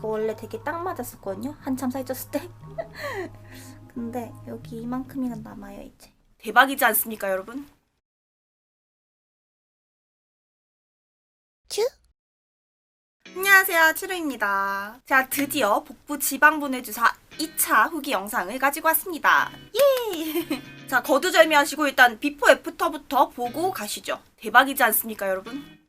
이거 원래 되게 딱 맞았었거든요. 한참 살쪘을 때. 근데 여기 이만큼이나 남아요 이제. 대박이지 않습니까, 여러분? 츄? 안녕하세요, 치루입니다. 제가 드디어 복부 지방분해 주사 2차 후기 영상을 가지고 왔습니다. 예! 자, 거두절미하시고 일단 비포 애프터부터 보고 가시죠. 대박이지 않습니까, 여러분?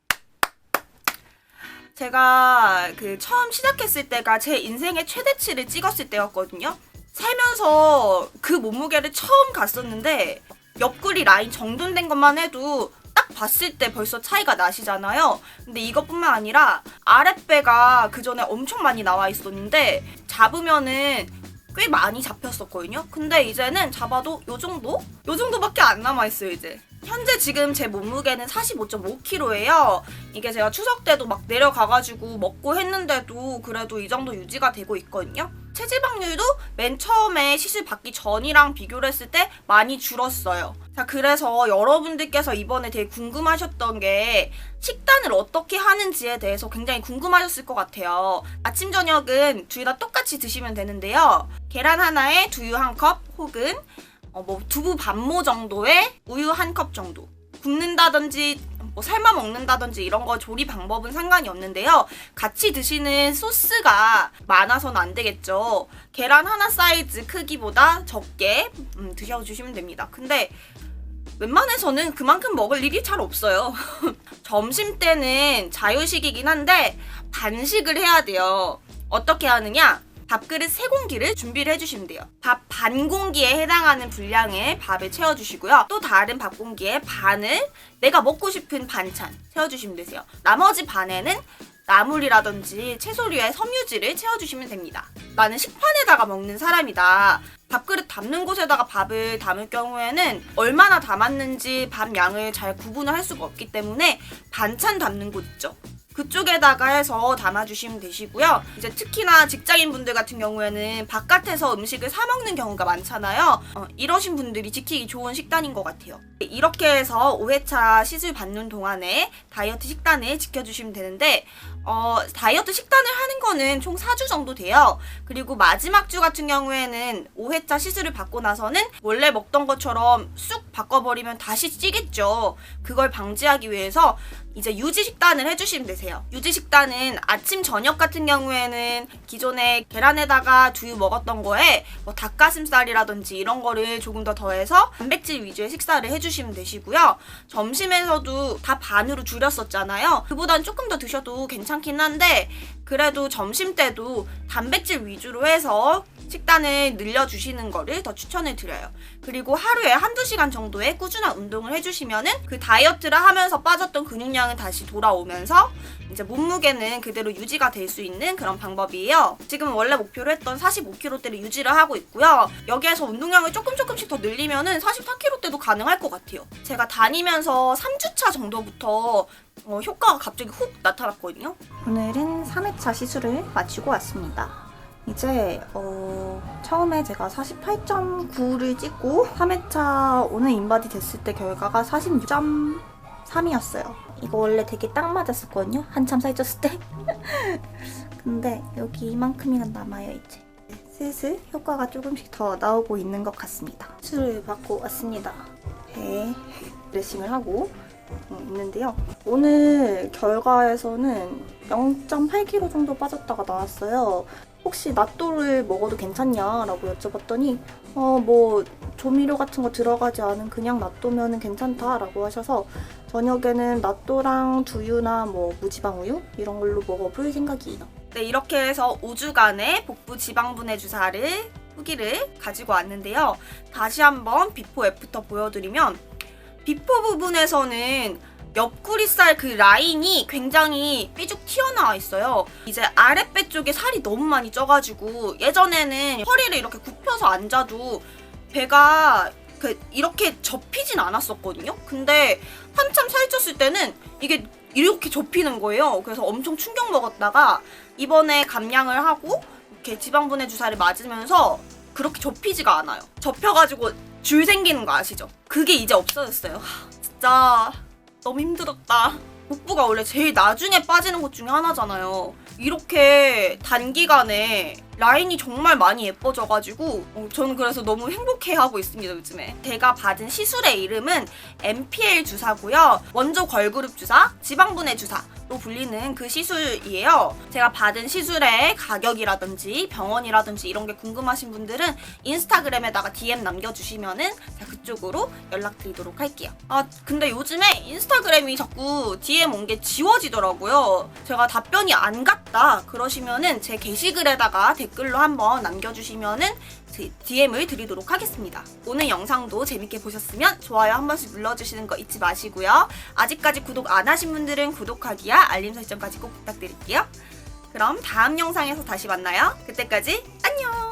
제가 그 처음 시작했을 때가 제 인생의 최대치를 찍었을 때였거든요. 살면서 그 몸무게를 처음 갔었는데 옆구리 라인 정돈된 것만 해도 딱 봤을 때 벌써 차이가 나시잖아요. 근데 이것뿐만 아니라 아랫배가 그 전에 엄청 많이 나와 있었는데 잡으면은 꽤 많이 잡혔었거든요. 근데 이제는 잡아도 요 정도? 요 정도밖에 안 남아 있어요, 이제. 현재 지금 제 몸무게는 45.5kg예요. 이게 제가 추석 때도 막 내려가가지고 먹고 했는데도 그래도 이 정도 유지가 되고 있거든요. 체지방률도 맨 처음에 시술 받기 전이랑 비교를 했을 때 많이 줄었어요. 자, 그래서 여러분들께서 이번에 되게 궁금하셨던 게 식단을 어떻게 하는지에 대해서 굉장히 궁금하셨을 것 같아요. 아침, 저녁은 둘 다 똑같이 드시면 되는데요. 계란 하나에 두유 한 컵 혹은 어, 뭐 두부 반모 정도의 우유 한 컵 정도. 굽는다든지 뭐 삶아 먹는다든지 이런 거 조리 방법은 상관이 없는데요. 같이 드시는 소스가 많아서는 안 되겠죠. 계란 하나 사이즈 크기보다 적게 음, 드셔주시면 됩니다. 근데 웬만해서는 그만큼 먹을 일이 잘 없어요. 점심 때는 자유식이긴 한데 반식을 해야 돼요. 어떻게 하느냐? 밥그릇 세 공기를 준비를 해주시면 돼요. 밥 반 공기에 해당하는 분량의 밥을 채워주시고요. 또 다른 밥 공기에 반을 내가 먹고 싶은 반찬 채워주시면 되세요. 나머지 반에는 나물이라든지 채소류의 섬유질을 채워주시면 됩니다. 나는 식판에다가 먹는 사람이다. 밥그릇 담는 곳에다가 밥을 담을 경우에는 얼마나 담았는지 밥 양을 잘 구분을 할 수가 없기 때문에 반찬 담는 곳 있죠. 그쪽에다가 해서 담아주시면 되시고요. 이제 특히나 직장인 분들 같은 경우에는 바깥에서 음식을 사 먹는 경우가 많잖아요. 어, 이러신 분들이 지키기 좋은 식단인 것 같아요. 이렇게 해서 5회차 시술 받는 동안에 다이어트 식단을 지켜주시면 되는데 어, 다이어트 식단을 하는 거는 총 4주 정도 돼요. 그리고 마지막 주 같은 경우에는 5회차 시술을 받고 나서는 원래 먹던 것처럼 쑥 바꿔버리면 다시 찌겠죠. 그걸 방지하기 위해서 이제 유지 식단을 해주시면 되세요. 유지 식단은 아침 저녁 같은 경우에는 기존에 계란에다가 두유 먹었던 거에 뭐 닭가슴살이라든지 이런 거를 조금 더 더해서 단백질 위주의 식사를 해주시면 되시고요. 점심에서도 다 반으로 줄였었잖아요. 그보단 조금 더 드셔도 괜찮긴 한데 그래도 점심 때도 단백질 위주로 해서 식단을 늘려주시는 거를 더 추천을 드려요. 그리고 하루에 한두 시간 정도의 꾸준한 운동을 해주시면은 그 다이어트를 하면서 빠졌던 근육량은 다시 돌아오면서 이제 몸무게는 그대로 유지가 될 수 있는 그런 방법이에요. 지금 원래 목표로 했던 45kg대를 유지를 하고 있고요. 여기에서 운동량을 조금 조금씩 더 늘리면은 44kg대도 가능할 것 같아요. 제가 다니면서 3주차 정도부터 어, 효과가 갑자기 훅 나타났거든요. 오늘은 3회차 시술을 마치고 왔습니다. 이제 어, 처음에 제가 48.9를 찍고 3회차 오늘 인바디 됐을 때 결과가 46.3이었어요. 이거 원래 되게 딱 맞았었거든요. 한참 살쪘을 때. 근데 여기 이만큼이나 남아요 이제. 슬슬 효과가 조금씩 더 나오고 있는 것 같습니다. 수술을 받고 왔습니다. 배에 드레싱을 하고 음, 있는데요. 오늘 결과에서는 0.8kg 정도 빠졌다가 나왔어요. 혹시 낫또를 먹어도 괜찮냐라고 여쭤봤더니 어 뭐 조미료 같은 거 들어가지 않은 그냥 낫또면은 괜찮다라고 하셔서 저녁에는 낫또랑 두유나 뭐 무지방 우유 이런 걸로 먹어볼 생각이에요. 네, 이렇게 해서 5주간의 복부 지방분해 주사를 후기를 가지고 왔는데요. 다시 한번 비포 애프터 보여드리면 비포 부분에서는 옆구리 살 그 라인이 굉장히 삐죽 튀어나와 있어요. 이제 아랫배 쪽에 살이 너무 많이 쪄가지고 예전에는 허리를 이렇게 굽혀서 앉아도 배가 그 이렇게 접히진 않았었거든요. 근데 한참 살쪘을 때는 이게 이렇게 접히는 거예요. 그래서 엄청 충격 먹었다가 이번에 감량을 하고 이렇게 지방분해 주사를 맞으면서 그렇게 접히지가 않아요. 접혀가지고 줄 생기는 거 아시죠? 그게 이제 없어졌어요. 하, 진짜 너무 힘들었다. 복부가 원래 제일 나중에 빠지는 것 중에 하나잖아요. 이렇게 단기간에 라인이 정말 많이 예뻐져가지고 어, 저는 그래서 너무 행복해하고 있습니다 요즘에. 제가 받은 시술의 이름은 MPL 주사고요. 원조 걸그룹 주사, 지방분해 주사로 불리는 그 시술이에요. 제가 받은 시술의 가격이라든지 병원이라든지 이런 게 궁금하신 분들은 인스타그램에다가 DM 남겨주시면은 그쪽으로 연락드리도록 할게요. 아 근데 요즘에 인스타그램이 자꾸 DM 온 게 지워지더라고요. 제가 답변이 안 갔다 그러시면은 제 게시글에다가 댓글 로 한번 남겨주시면은 제 DM을 드리도록 하겠습니다. 오늘 영상도 재밌게 보셨으면 좋아요 한 번씩 눌러주시는 거 잊지 마시고요. 아직까지 구독 안 하신 분들은 구독하기와 알림 설정까지 꼭 부탁드릴게요. 그럼 다음 영상에서 다시 만나요. 그때까지 안녕!